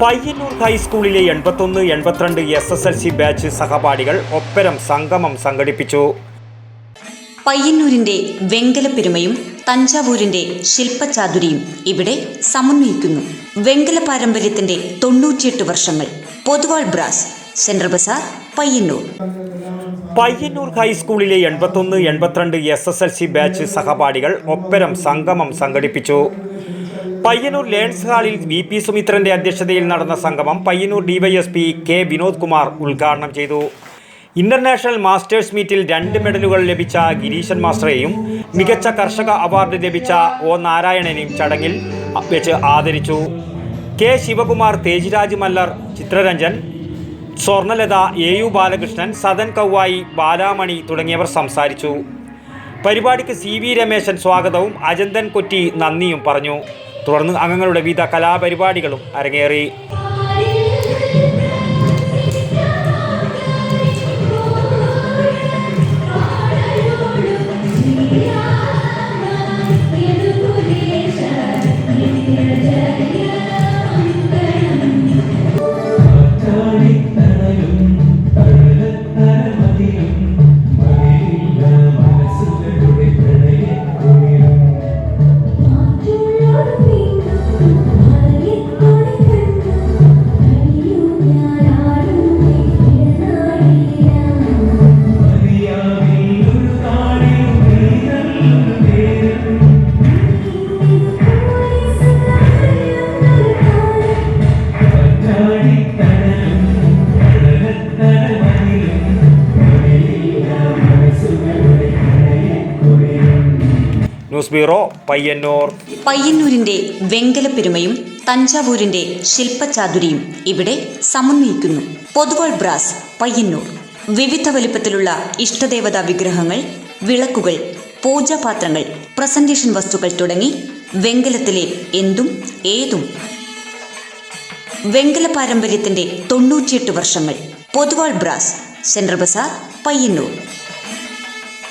പയ്യന്നൂർ ഹൈസ്കൂളിലെ എൺപത്തൊന്ന് എൺപത്തിരണ്ട് S S L C batch സഹപാഠികൾ ഒപ്പരം സംഗമം സംഘടിപ്പിച്ചു. പയ്യന്നൂരിന്റെ വെങ്കലപ്പെരുമയും തഞ്ചാവൂരിന്റെ ശില്പചാതുരിയും ഇവിടെ സമന്വയിക്കുന്നു. വെങ്കല പാരമ്പര്യത്തിന്റെ തൊണ്ണൂറ്റിയെട്ട് വർഷങ്ങൾ. Poduval brass central bazaar Payyanur. Payyanur ഹൈസ്കൂളിലെ എൺപത്തൊന്ന് എൺപത്തിരണ്ട് S S L C batch സഹപാഠികൾ ഒപ്പരം സംഗമം സംഘടിപ്പിച്ചു. പയ്യന്നൂർ ലേൺസ് ഹാളിൽ വി പി സുമിത്രന്റെ അധ്യക്ഷതയിൽ നടന്ന സംഗമം പയ്യന്നൂർ ഡിവൈഎസ്പി കെ വിനോദ് കുമാർ ഉദ്ഘാടനം ചെയ്തു. ഇന്റർനാഷണൽ മാസ്റ്റേഴ്സ് മീറ്റിൽ രണ്ട് മെഡലുകൾ ലഭിച്ച ഗിരീശൻ മാസ്റ്ററെയും മികച്ച കർഷക അവാർഡ് ലഭിച്ച ഒ നാരായണനെയും ചടങ്ങിൽ വെച്ച് ആദരിച്ചു. കെ ശിവകുമാർ തേജിരാജ് മല്ലർ ചിത്രരഞ്ജൻ സ്വർണലത എ യു ബാലകൃഷ്ണൻ സദൻ കൗവായി ബാലാമണി തുടങ്ങിയവർ സംസാരിച്ചു. പരിപാടിക്ക് സി വി രമേശൻ സ്വാഗതവും അജന്തൻ കൊറ്റി നന്ദിയും പറഞ്ഞു. തുടർന്ന് അംഗങ്ങളുടെ വിവിധ കലാപരിപാടികളും അരങ്ങേറി. News bureau Payyanur. പയ്യന്നൂരിന്റെ വെങ്കലപ്പെരുമയും തഞ്ചാവൂരിന്റെ ശില്പചാതുരിയും ഇവിടെ സമന്വയിക്കുന്നു. പൊതുവാൾ ബ്രാസ് പയ്യന്നൂർ. വിവിധ വലിപ്പത്തിലുള്ള ഇഷ്ടദേവതാ വിഗ്രഹങ്ങൾ വിളക്കുകൾ പൂജാപാത്രങ്ങൾ പ്രസന്റേഷൻ വസ്തുക്കൾ തുടങ്ങി വെങ്കലത്തിലെ എന്തും ഏതും. വെങ്കല പാരമ്പര്യത്തിന്റെ തൊണ്ണൂറ്റിയെട്ട് വർഷങ്ങൾ. Pothuval brass central bazaar Payyanur.